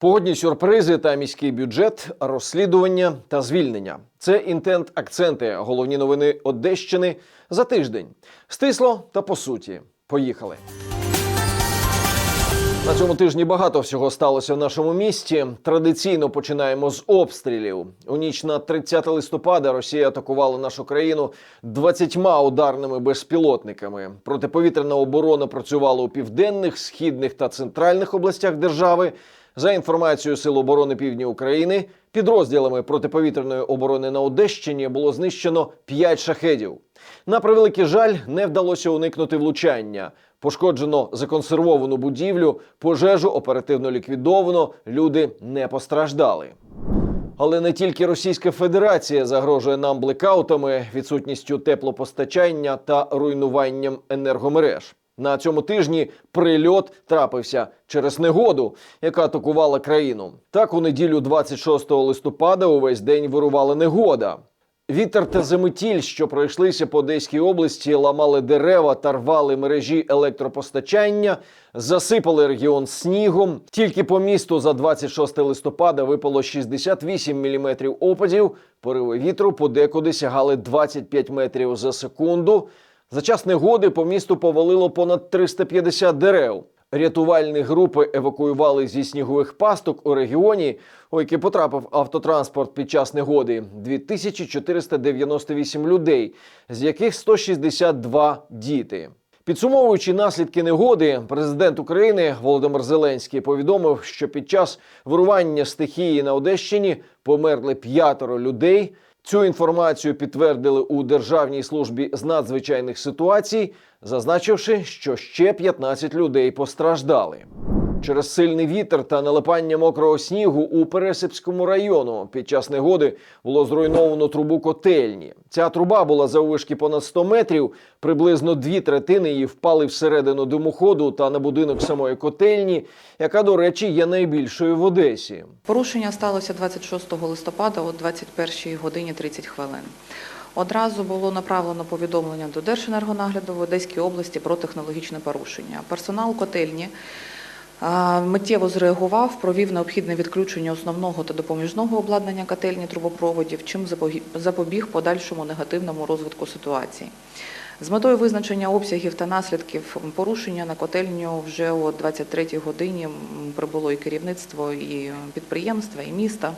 Погодні сюрпризи та міський бюджет, розслідування та звільнення. Це інтент акценти. Головні новини Одещини за тиждень. Стисло та по суті. Поїхали. На цьому тижні багато всього сталося в нашому місті. Традиційно починаємо з обстрілів. У ніч на 30 листопада Росія атакувала нашу країну 20 ударними безпілотниками. Протиповітряна оборона працювала у південних, східних та центральних областях держави. За інформацією Сил оборони Півдня України, підрозділами протиповітряної оборони на Одещині було знищено 5 шахедів. На превеликий жаль, не вдалося уникнути влучання. Пошкоджено законсервовану будівлю, пожежу оперативно ліквідовано, люди не постраждали. Але не тільки Російська Федерація загрожує нам блекаутами, відсутністю теплопостачання та руйнуванням енергомереж. На цьому тижні прильот трапився через негоду, яка атакувала країну. Так, у неділю 26 листопада увесь день вирувала негода. Вітер та заметіль, що пройшлися по Одеській області, ламали дерева та рвали мережі електропостачання, засипали регіон снігом. Тільки по місту за 26 листопада випало 68 мм опадів. Пориви вітру подекуди сягали 25 метрів за секунду. За час негоди по місту повалило понад 350 дерев. Рятувальні групи евакуювали зі снігових пасток у регіоні, у який потрапив автотранспорт під час негоди 2498 людей, з яких 162 діти. Підсумовуючи наслідки негоди, президент України Володимир Зеленський повідомив, що під час вирування стихії на Одещині померли п'ятеро людей. Цю інформацію підтвердили у Державній службі з надзвичайних ситуацій, зазначивши, що ще 15 людей постраждали. Через сильний вітер та налипання мокрого снігу у Пересипському району під час негоди було зруйновано трубу котельні. Ця труба була заввишки понад 100 метрів. Приблизно дві третини її впали всередину димоходу та на будинок самої котельні, яка, до речі, є найбільшою в Одесі. Порушення сталося 26 листопада о 21 годині 30 хвилин. Одразу було направлено повідомлення до Держенергонагляду в Одеській області про технологічне порушення. Персонал котельні миттєво зреагував, провів необхідне відключення основного та допоміжного обладнання котельні трубопроводів, чим запобіг подальшому негативному розвитку ситуації. З метою визначення обсягів та наслідків порушення на котельню вже о 23-й годині прибуло і керівництво, і підприємства, і міста.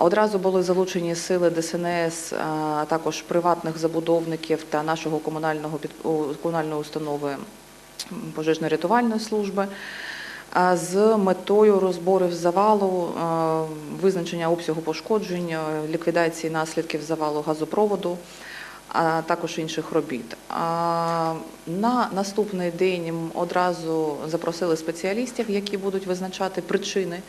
Одразу були залучені сили ДСНС, а також приватних забудовників та нашого комунального комунальної установи пожежно-рятувальної служби з метою розборів завалу, визначення обсягу пошкоджень, ліквідації наслідків завалу газопроводу, а також інших робіт. На наступний день одразу запросили спеціалістів, які будуть визначати причини,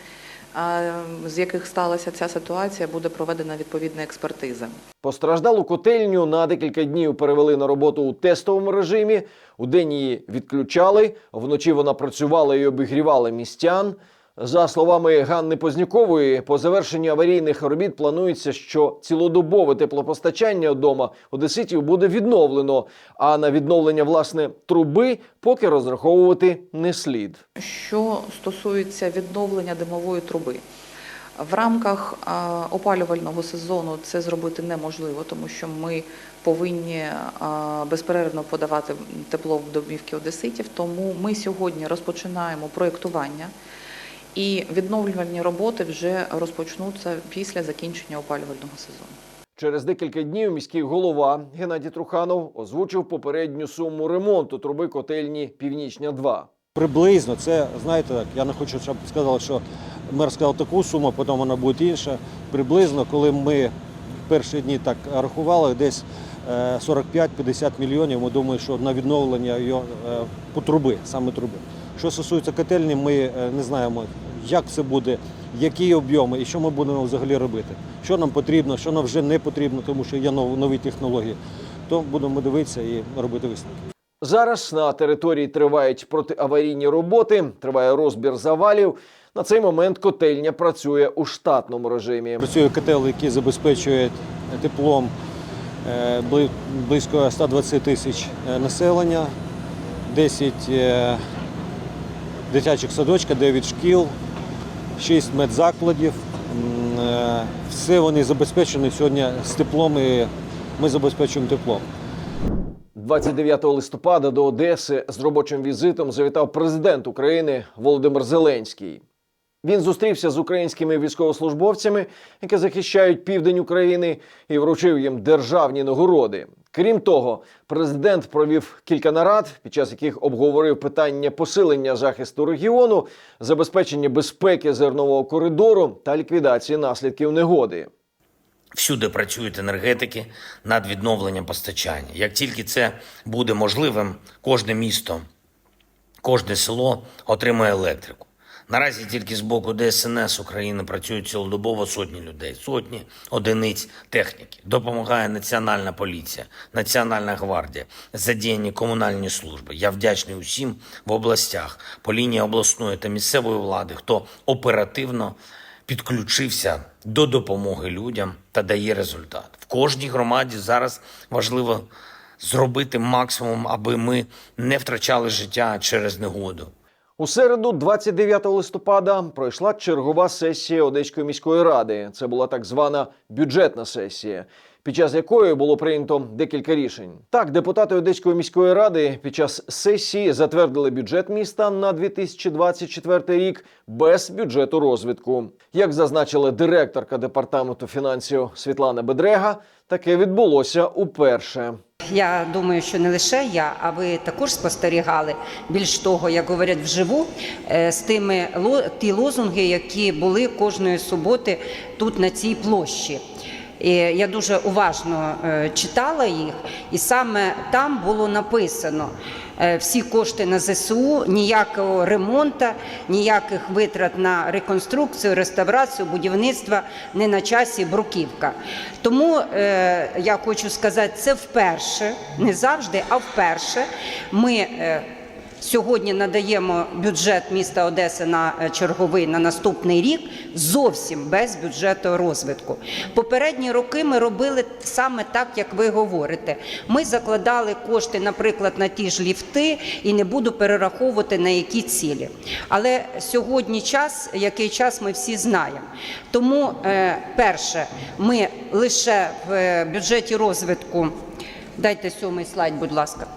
з яких сталася ця ситуація, буде проведена відповідна експертиза. Постраждалу котельню на декілька днів перевели на роботу у тестовому режимі. У день її відключали. Вночі вона працювала і обігрівала містян. За словами Ганни Познякової, по завершенні аварійних робіт планується, що цілодобове теплопостачання вдома одеситів буде відновлено. А на відновлення власне труби поки розраховувати не слід. Що стосується відновлення димової труби, в рамках опалювального сезону це зробити неможливо, тому що ми повинні безперервно подавати тепло в домівки одеситів. Тому ми сьогодні розпочинаємо проєктування. І відновлювальні роботи вже розпочнуться після закінчення опалювального сезону. Через декілька днів міський голова Геннадій Труханов озвучив попередню суму ремонту труби котельні Північня 2 Приблизно це, знаєте, так, я не хочу, щоб сказали, що мер сказав таку суму, потім вона буде інша. Приблизно, коли ми в перші дні так рахували, десь е, 45-50 мільйонів, ми думаємо, що на відновлення його е, по труби, саме труби. Що стосується котельні, ми е, не знаємо, як це буде, які об'єми і що ми будемо взагалі робити. Що нам потрібно, що нам вже не потрібно, тому що є нов- нові технології. То будемо дивитися і робити висновки. Зараз на території тривають протиаварійні роботи, триває розбір завалів. На цей момент котельня працює у штатному режимі. Працює котел, який забезпечує теплом е, бли- близько 120 тисяч е, населення, 10 е, дитячих садочків, 9 шкіл, шість медзакладів. Е, Все вони забезпечені сьогодні з теплом і ми забезпечуємо теплом. 29 листопада до Одеси з робочим візитом завітав президент України Володимир Зеленський. Він зустрівся з українськими військовослужбовцями, які захищають південь України, і вручив їм державні нагороди. Крім того, президент провів кілька нарад, під час яких обговорив питання посилення захисту регіону, забезпечення безпеки зернового коридору та ліквідації наслідків негоди. Всюди працюють енергетики над відновленням постачання. Як тільки це буде можливим, кожне місто, кожне село отримає електрику. Наразі тільки з боку ДСНС України працюють цілодобово сотні людей, сотні одиниць техніки. Допомагає Національна поліція, Національна гвардія, задіяні комунальні служби. Я вдячний усім в областях по лінії обласної та місцевої влади, хто оперативно підключився до допомоги людям та дає результат. В кожній громаді зараз важливо зробити максимум, аби ми не втрачали життя через негоду. У середу, 29 листопада, пройшла чергова сесія Одеської міської ради. Це була так звана бюджетна сесія, під час якої було прийнято декілька рішень. Так, депутати Одеської міської ради під час сесії затвердили бюджет міста на 2024 рік без бюджету розвитку. Як зазначила директорка департаменту фінансів Світлана Бедрега, таке відбулося уперше. Я думаю, що не лише я, а ви також спостерігали. Більш того, як говорять вживу, е, з тими ті лозунги, які були кожної суботи тут на цій площі. І я дуже уважно е, читала їх, і саме там було написано е, всі кошти на ЗСУ, ніякого ремонту, ніяких витрат на реконструкцію, реставрацію, будівництва не на часі бруківка. Тому е, я хочу сказати, це вперше, не завжди, а вперше ми. Сьогодні надаємо бюджет міста Одеси на е, черговий на наступний рік зовсім без бюджету розвитку. Попередні роки ми робили саме так, як ви говорите. Ми закладали кошти, наприклад, на ті ж ліфти, і не буду перераховувати на які цілі. Але сьогодні час, який час ми всі знаємо. Тому, е, перше, ми лише в е, бюджеті розвитку. Дайте сьомий слайд, будь ласка.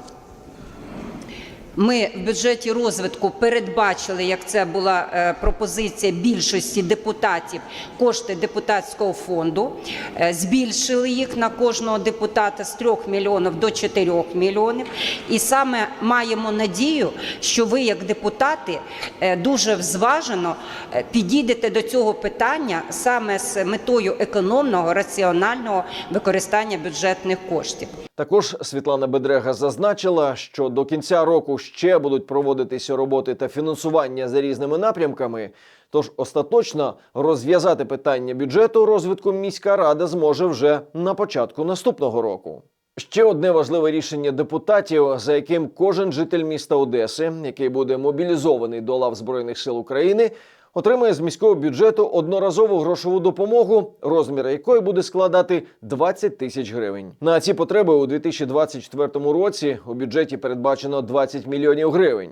Ми в бюджеті розвитку передбачили, як це була е, пропозиція більшості депутатів, кошти депутатського фонду, Е, збільшили їх на кожного депутата з 3 мільйонів до 4 мільйонів. І саме маємо надію, що ви, як депутати, е, дуже взважено е, підійдете до цього питання саме з метою економного, раціонального використання бюджетних коштів. Також Світлана Бедрега зазначила, що до кінця року ще будуть проводитися роботи та фінансування за різними напрямками. Тож остаточно розв'язати питання бюджету розвитку міська рада зможе вже на початку наступного року. Ще одне важливе рішення депутатів, за яким кожен житель міста Одеси, який буде мобілізований до лав збройних сил України, отримає з міського бюджету одноразову грошову допомогу, розмір якої буде складати 20 тисяч гривень. На ці потреби у 2024 році у бюджеті передбачено 20 мільйонів гривень.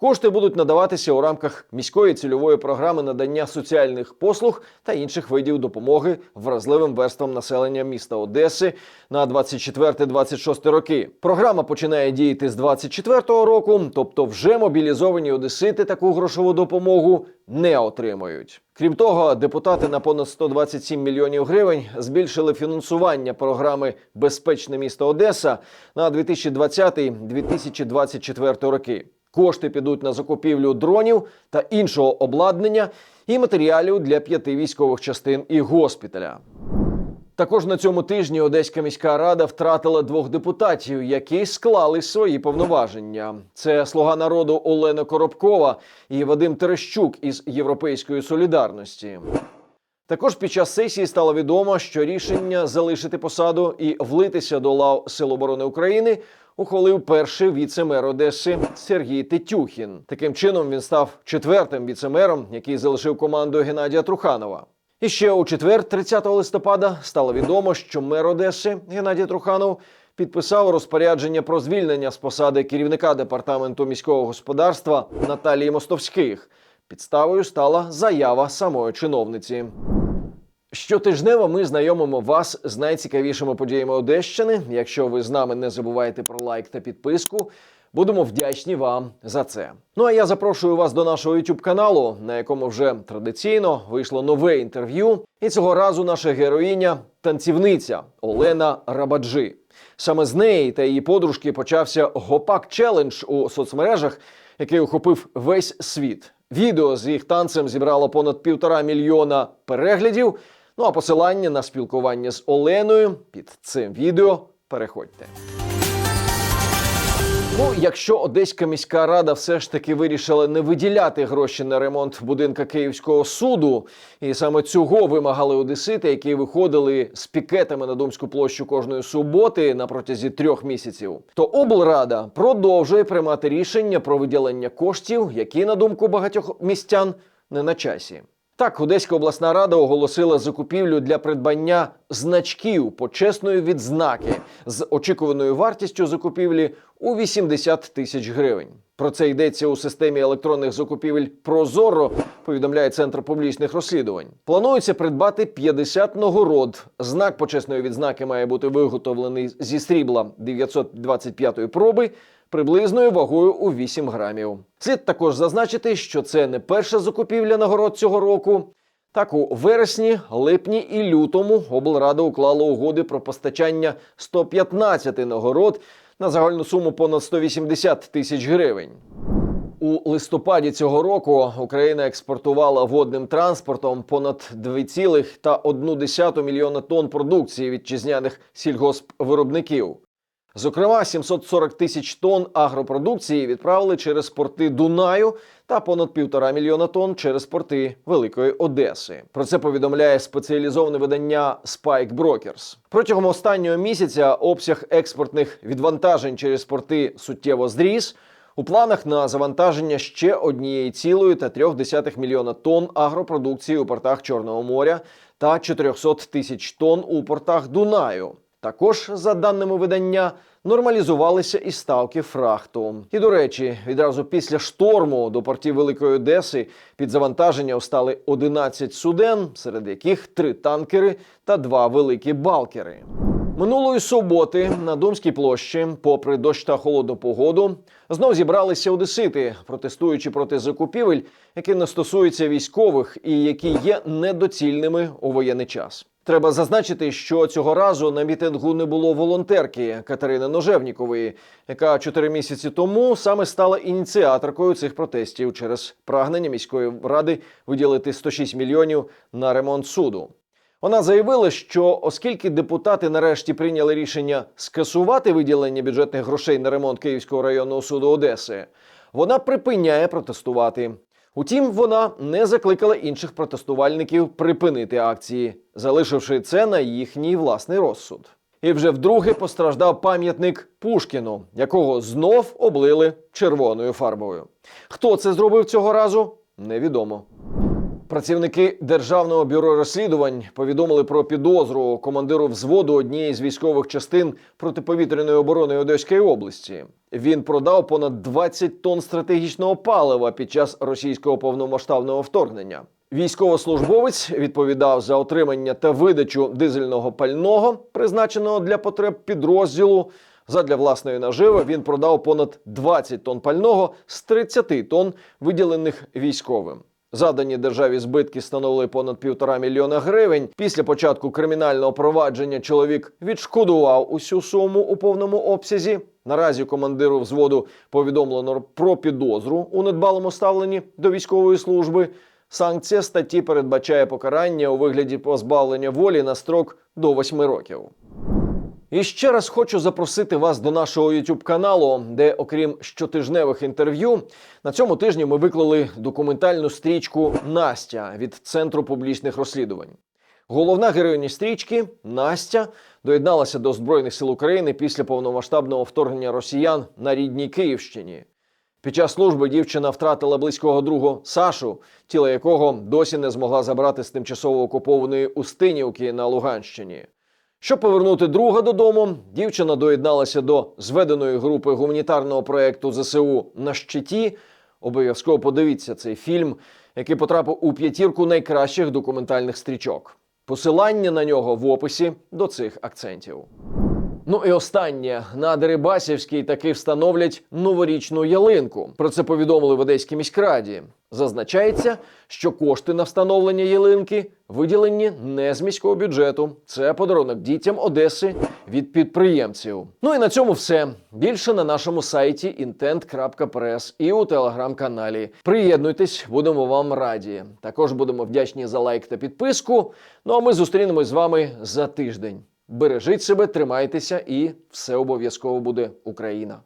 Кошти будуть надаватися у рамках міської цільової програми надання соціальних послуг та інших видів допомоги вразливим верствам населення міста Одеси на 24-26 роки. Програма починає діяти з 24-го року, тобто вже мобілізовані одесити таку грошову допомогу не отримають. Крім того, депутати на понад 127 мільйонів гривень збільшили фінансування програми Безпечне місто Одеса на 2020-2024 роки. Кошти підуть на закупівлю дронів та іншого обладнання і матеріалів для п'яти військових частин і госпіталя. Також на цьому тижні Одеська міська рада втратила двох депутатів, які склали свої повноваження. Це слуга народу Олена Коробкова і Вадим Терещук із Європейської солідарності. Також під час сесії стало відомо, що рішення залишити посаду і влитися до лав Сил оборони України ухвалив перший віце-мер Одеси Сергій Тетюхін. Таким чином він став четвертим віце-мером, який залишив команду Геннадія Труханова. І ще у четвер, 30 листопада, стало відомо, що мер Одеси Геннадій Труханов підписав розпорядження про звільнення з посади керівника департаменту міського господарства Наталії Мостовських. Підставою стала заява самої чиновниці. Щотижнево ми знайомимо вас з найцікавішими подіями Одещини. Якщо ви з нами не забувайте про лайк та підписку, будемо вдячні вам за це. Ну а я запрошую вас до нашого youtube каналу, на якому вже традиційно вийшло нове інтерв'ю. І цього разу наша героїня танцівниця Олена Рабаджи. Саме з неї та її подружки почався гопак челендж у соцмережах, який охопив весь світ. Відео з їх танцем зібрало понад півтора мільйона переглядів. Ну а посилання на спілкування з Оленою під цим відео переходьте. Ну, якщо Одеська міська рада все ж таки вирішила не виділяти гроші на ремонт будинка Київського суду, і саме цього вимагали одесити, які виходили з пікетами на Думську площу кожної суботи на протязі трьох місяців, то облрада продовжує приймати рішення про виділення коштів, які, на думку багатьох містян, не на часі. Так, Одеська обласна рада оголосила закупівлю для придбання значків почесної відзнаки з очікуваною вартістю закупівлі у 80 тисяч гривень. Про це йдеться у системі електронних закупівель Прозоро, повідомляє Центр публічних розслідувань. Планується придбати 50 нагород. Знак почесної відзнаки має бути виготовлений зі срібла 925-ї проби приблизною вагою у 8 грамів. Слід також зазначити, що це не перша закупівля нагород цього року. Так, у вересні, липні і лютому облрада уклала угоди про постачання 115 нагород на загальну суму понад 180 тисяч гривень. У листопаді цього року Україна експортувала водним транспортом понад 2,1 мільйона тонн продукції вітчизняних сільгоспвиробників. Зокрема, 740 тисяч тонн агропродукції відправили через порти Дунаю та понад півтора мільйона тонн через порти Великої Одеси. Про це повідомляє спеціалізоване видання Spike Brokers. Протягом останнього місяця обсяг експортних відвантажень через порти суттєво зріс. У планах на завантаження ще однієї цілої та трьох десятих мільйона тонн агропродукції у портах Чорного моря та 400 тисяч тонн у портах Дунаю. Також, за даними видання, нормалізувалися і ставки фрахту. І до речі, відразу після шторму до портів Великої Одеси під завантаження встали 11 суден, серед яких три танкери та два великі балкери. Минулої суботи на Думській площі, попри дощ та холодну погоду, знов зібралися одесити, протестуючи проти закупівель, які не стосуються військових і які є недоцільними у воєнний час. Треба зазначити, що цього разу на мітингу не було волонтерки Катерини Ножевнікової, яка чотири місяці тому саме стала ініціаторкою цих протестів через прагнення міської ради виділити 106 мільйонів на ремонт суду. Вона заявила, що оскільки депутати нарешті прийняли рішення скасувати виділення бюджетних грошей на ремонт Київського районного суду Одеси, вона припиняє протестувати. Утім, вона не закликала інших протестувальників припинити акції, залишивши це на їхній власний розсуд. І вже вдруге постраждав пам'ятник Пушкіну, якого знов облили червоною фарбою. Хто це зробив цього разу? Невідомо. Працівники Державного бюро розслідувань повідомили про підозру командиру взводу однієї з військових частин протиповітряної оборони Одеської області. Він продав понад 20 тонн стратегічного палива під час російського повномасштабного вторгнення. Військовослужбовець відповідав за отримання та видачу дизельного пального, призначеного для потреб підрозділу. Задля власної наживи він продав понад 20 тонн пального з 30 тонн, виділених військовим. Задані державі збитки становили понад півтора мільйона гривень. Після початку кримінального провадження чоловік відшкодував усю суму у повному обсязі. Наразі командиру взводу повідомлено про підозру у недбалому ставленні до військової служби. Санкція статті передбачає покарання у вигляді позбавлення волі на строк до 8 років. І ще раз хочу запросити вас до нашого youtube каналу, де, окрім щотижневих інтерв'ю, на цьому тижні ми виклали документальну стрічку Настя від Центру публічних розслідувань. Головна героїня стрічки Настя доєдналася до Збройних сил України після повномасштабного вторгнення росіян на рідній Київщині. Під час служби дівчина втратила близького другу Сашу, тіло якого досі не змогла забрати з тимчасово окупованої Устинівки на Луганщині. Щоб повернути друга додому, дівчина доєдналася до зведеної групи гуманітарного проекту ЗСУ на щиті. Обов'язково подивіться цей фільм, який потрапив у п'ятірку найкращих документальних стрічок. Посилання на нього в описі до цих акцентів. Ну і останнє на Дерибасівській таки встановлять новорічну ялинку. Про це повідомили в Одеській міськраді. Зазначається, що кошти на встановлення ялинки виділені не з міського бюджету. Це подарунок дітям Одеси від підприємців. Ну і на цьому все. Більше на нашому сайті intent.press і у телеграм-каналі. Приєднуйтесь, будемо вам раді. Також будемо вдячні за лайк та підписку. Ну а ми зустрінемось з вами за тиждень. Бережіть себе, тримайтеся, і все обов'язково буде Україна.